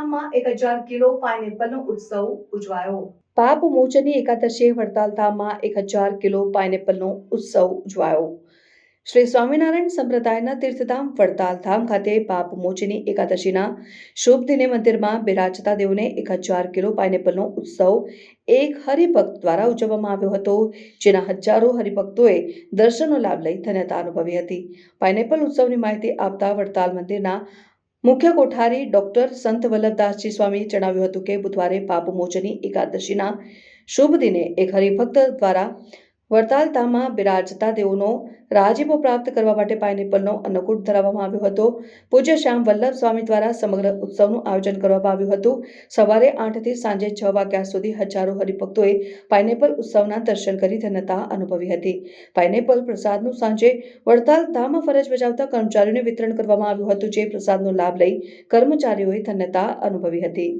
ધામમાં એક હજાર કિલો પાઇનેપલનો ઉત્સવ ઉજવાયો. પાપ મોચની એકાદશીએ વડતાલ ધામમાં એક હજાર કિલો પાઇનેપલનો ઉત્સવ ઉજવાયો. શ્રી સ્વામિનારાયણ સંપ્રદાયના તીર્થધામ વડતાલ ધામ ખાતે પાપ મોચની એકાદશીના શુભ દિને મંદિરમાં બિરાજતા દેવને એક હજાર કિલો પાઇનેપલનો ઉત્સવ એક હરિભક્ત દ્વારા ઉજવવામાં આવ્યો હતો, જેના હજારો હરિભક્તોએ દર્શનનો લાભ લઈ ધન્યતા અનુભવી હતી. પાઇનેપલ ઉત્સવની માહિતી આપતા વડતાલ મંદિરના મુખ્ય કોઠારી ડોક્ટર સંત વલ્લભદાસજી સ્વામી જણાવ્યું હતું કે બુધવારે પાપમોચની એકાદશીના શુભ દિને એક હરિભક્ત દ્વારા વડતાલ ધામમાં બિરાજતા દેવોનો રાજીપો પ્રાપ્ત કરવા માટે પાઇનેપલનો અન્નકૂટ ધરાવવામાં આવ્યો હતો. પૂજ્ય શ્યામ વલ્લભ સ્વામી દ્વારા સમગ્ર ઉત્સવનું આયોજન કરવામાં આવ્યું હતું. સવારે આઠથી સાંજે છ વાગ્યા સુધી હજારો હરિભક્તોએ પાઇનેપલ ઉત્સવના દર્શન કરી ધન્યતા અનુભવી હતી. પાઇનેપલ પ્રસાદનું સાંજે વડતાલ ધામમાં ફરજ બજાવતા કર્મચારીઓને વિતરણ કરવામાં આવ્યું હતું, જે પ્રસાદનો લાભ લઈ કર્મચારીઓએ ધન્યતા અનુભવી હતી.